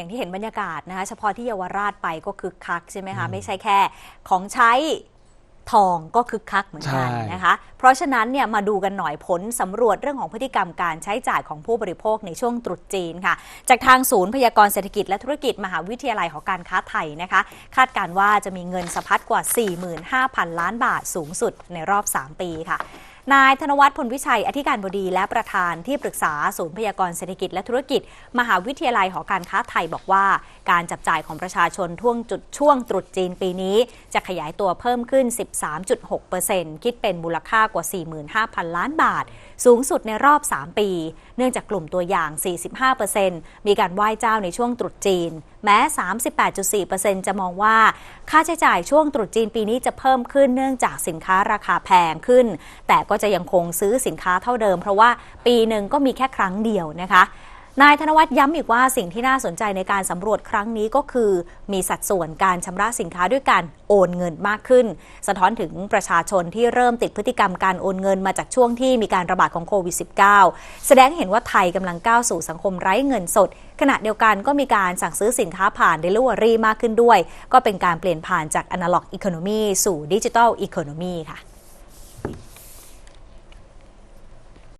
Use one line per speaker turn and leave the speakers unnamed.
อย่างที่เห็นบรรยากาศนะคะเฉพาะที่เยาวราชไปก็คึกคักใช่ไหมคะไม่ใช่แค่ของใช้ทองก็คึกคักเหมือนกัน
ใช่
นะคะ เพราะฉะนั้นเนี่ยมาดูกันหน่อยผลสำรวจเรื่องของพฤติกรรมการใช้จ่ายของผู้บริโภคในช่วงตรุษจีนค่ะ จากทางศูนย์พยากรณ์เศรษฐกิจและธุรกิจมหาวิทยาลัยหอการค้าไทยนะคะ คาดการณ์ว่าจะมีเงินสะพัดกว่า 45,000 ล้านบาทสูงสุดในรอบ 3 ปีค่ะ นายธนวัฒน์พลวิชัย อธิการบดีและประธานที่ปรึกษาศูนย์พยากรณ์เศรษฐกิจและธุรกิจ มหาวิทยาลัยหอการค้าไทยบอกว่า การจับจ่ายของประชาชนท่วงจุดช่วงตรุษจีนปีนี้ จะขยายตัวเพิ่มขึ้น 13.6%คิดเป็นมูลค่ากว่า 45,000 ล้านบาท สูงสุดในรอบ 3 ปี เนื่องจากกลุ่มตัวอย่าง 45%มีการไหว้เจ้าในช่วงตรุษจีน แม้ 38.4%จะมองว่า ค่าใช้จ่ายช่วงตรุษจีนปีนี้จะเพิ่มขึ้นเนื่องจากสินค้าราคาแพงขึ้น แต่ก็จะยังคงซื้อสินค้าเท่าเดิม เพราะว่าปีหนึ่งก็มีแค่ครั้งเดียวนะคะนายธนวัฒน์ย้ำอีกว่าสิ่งที่น่าสนใจในการสำรวจครั้งนี้ก็คือ มีสัดส่วนการชำระสินค้าด้วยการโอนเงินมากขึ้น สะท้อนถึงประชาชนที่เริ่มติดพฤติกรรมการโอนเงินมาจากช่วงที่มีการระบาดของโควิด -19 แสดงเห็นว่าไทยกำลังก้าวสู่สังคมไร้เงินสด ขณะเดียวกันก็มีการสั่งซื้อสินค้าผ่าน Delivery มากขึ้นด้วย ก็เป็นการเปลี่ยนผ่านจาก Analog Economy สู่ Digital Economy ค่ะ